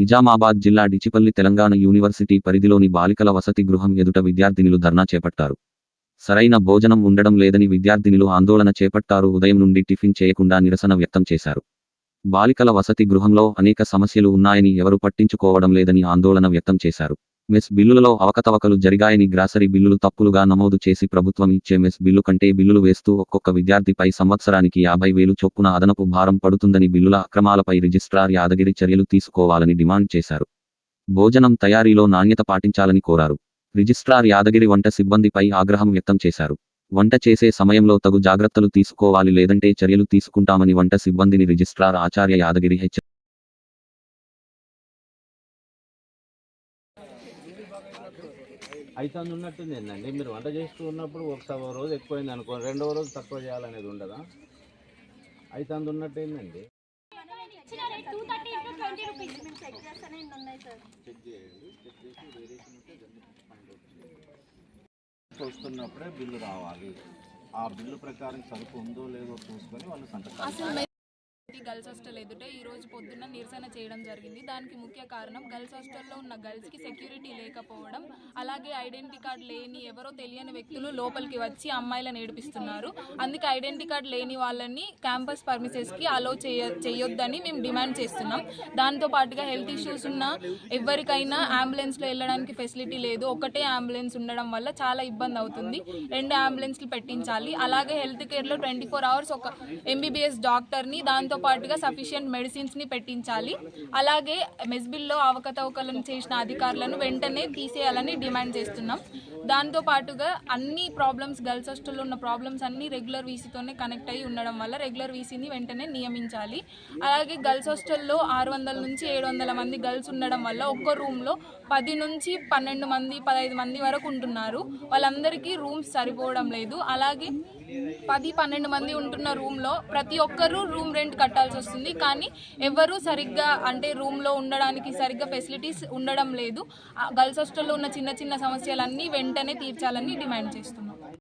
నిజామాబాద్ జిల్లా డిచిపల్లి తెలంగాణ యూనివర్సిటీ పరిధిలోని బాలికల వసతి గృహం ఎదుట విద్యార్థినులు ధర్నా చేపట్టారు. సరైన భోజనం ఉండడం లేదని విద్యార్థినులు ఆందోళన చేపట్టారు. ఉదయం నుండి టిఫిన్ చేయకుండా నిరసన వ్యక్తం చేశారు. బాలికల వసతి గృహంలో అనేక సమస్యలు ఉన్నాయని ఎవరు పట్టించుకోవడం లేదని ఆందోళన వ్యక్తం చేశారు. మెస్ బిల్లులలో అవకతవకలు జరిగాయని గ్రాసరీ బిల్లులు తప్పులుగా నమోదు చేసి ప్రభుత్వం ఇచ్చే మెస్ బిల్లు కంటే బిల్లులు వేస్తూ ఒక్కొక్క విద్యార్థిపై సంవత్సరానికి యాభై వేలు చొప్పున అదనపు భారం పడుతుందని బిల్లుల అక్రమాలపై రిజిస్ట్రార్ యాదగిరి చర్యలు తీసుకోవాలని డిమాండ్ చేశారు. భోజనం తయారీలో నాణ్యత పాటించాలని కోరారు. రిజిస్ట్రార్ యాదగిరి వంట సిబ్బందిపై ఆగ్రహం వ్యక్తం చేశారు. వంట చేసే సమయంలో తగు జాగ్రత్తలు తీసుకోవాలి లేదంటే చర్యలు తీసుకుంటామని వంట సిబ్బందిని రిజిస్ట్రార్ ఆచార్య యాదగిరి హెచ్చ అయితే ఉన్నట్టుంది ఏంటండి మీరు వంట చేస్తూ ఉన్నప్పుడు ఒక రోజు ఎక్కువైంది అనుకో రెండవ రోజు తక్కువ చేయాలనేది ఉండదా? అయితే ఉన్నట్టు ఏంటండి వస్తున్నప్పుడే బిల్లు రావాలి. ఆ బిల్లు ప్రకారం సరుకు ఉందో లేదో చూసుకొని వాళ్ళు మె- గర్ల్స్ హాస్టల్ ఎదుట ఈ రోజు పొద్దున్న నిరసన చేయడం జరిగింది. దానికి ముఖ్య కారణం గర్ల్స్ హాస్టల్లో ఉన్న గర్ల్స్కి సెక్యూరిటీ లేకపోవడం. అలాగే ఐడెంటిటీ కార్డ్ లేని ఎవరో తెలియని వ్యక్తులు లోపలికి వచ్చి అమ్మాయిలను ఏడిపిస్తున్నారు. అందుకే ఐడెంటిటీ కార్డ్ లేని వాళ్ళని క్యాంపస్ పర్మిసెస్కి అలో చేయ చేయొద్దని మేము డిమాండ్ చేస్తున్నాం. దాంతో పాటుగా హెల్త్ ఇష్యూస్ ఉన్న ఎవరికైనా అంబులెన్స్లో వెళ్ళడానికి ఫెసిలిటీ లేదు. ఒకటే అంబులెన్స్ ఉండడం వల్ల చాలా ఇబ్బంది అవుతుంది. రెండు అంబులెన్స్లు పెట్టించాలి. అలాగే హెల్త్ కేర్లో ట్వంటీ ఫోర్ అవర్స్ ఒక ఎంబీబీఎస్ డాక్టర్ని దాంతోపాటు పాటుగా సఫిషియంట్ మెడిసిన్స్ని పెట్టించాలి. అలాగే మెస్బిల్లో అవకతవకలను చేసిన అధికారులను వెంటనే తీసేయాలని డిమాండ్ చేస్తున్నాం. దాంతో పాటుగా అన్ని ప్రాబ్లమ్స్ గర్ల్స్ హాస్టల్లో ఉన్న ప్రాబ్లమ్స్ అన్ని రెగ్యులర్ వీసీతోనే కనెక్ట్ అయ్యి ఉండడం వల్ల రెగ్యులర్ వీసీని వెంటనే నియమించాలి. అలాగే గర్ల్స్ హాస్టల్లో ఆరు వందల నుంచి ఏడు వందల మంది గర్ల్స్ ఉండడం వల్ల ఒక్క రూమ్లో పది నుంచి పన్నెండు మంది పదహైదు మంది వరకు ఉంటున్నారు. వాళ్ళందరికీ రూమ్స్ సరిపోవడం లేదు. అలాగే పది పన్నెండు మంది ఉంటున్న రూమ్లో ప్రతి ఒక్కరూ రూమ్ రెంట్ కట్టాల్సి వస్తుంది. కానీ ఎవరు సరిగ్గా అంటే రూమ్లో ఉండడానికి సరిగ్గా ఫెసిలిటీస్ ఉండడం లేదు. ఆ గర్ల్స్ హాస్టల్లో ఉన్న చిన్న చిన్న సమస్యలన్నీ వెంటనే తీర్చాలని డిమాండ్ చేస్తున్నాం.